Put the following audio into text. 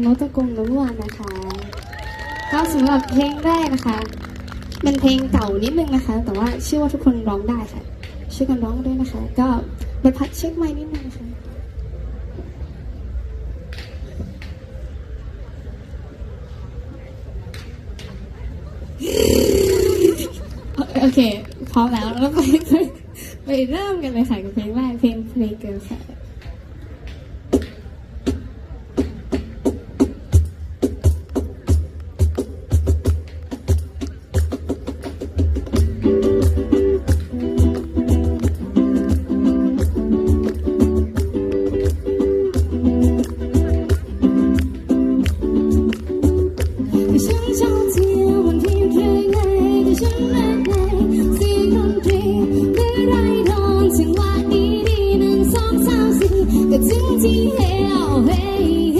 โนตะกงน้วานนะคะ ก็สำหรับเพลงแรกนะคะ เป็นเพลงเก่านิดนึงนะคะ แต่ว่าเชื่อว่าทุกคนร้องได้ค่ะ ช่วยกันร้องด้วยนะคะ ก็ไปพัดเช็คไมค์นิดนึงนะคะโอเคพร้อมแล้วแล้วไปไปไปเริ่มกันเลยค่ะกับเพลงแรกเพลง Play Girl ค่ะ 的自己，也要。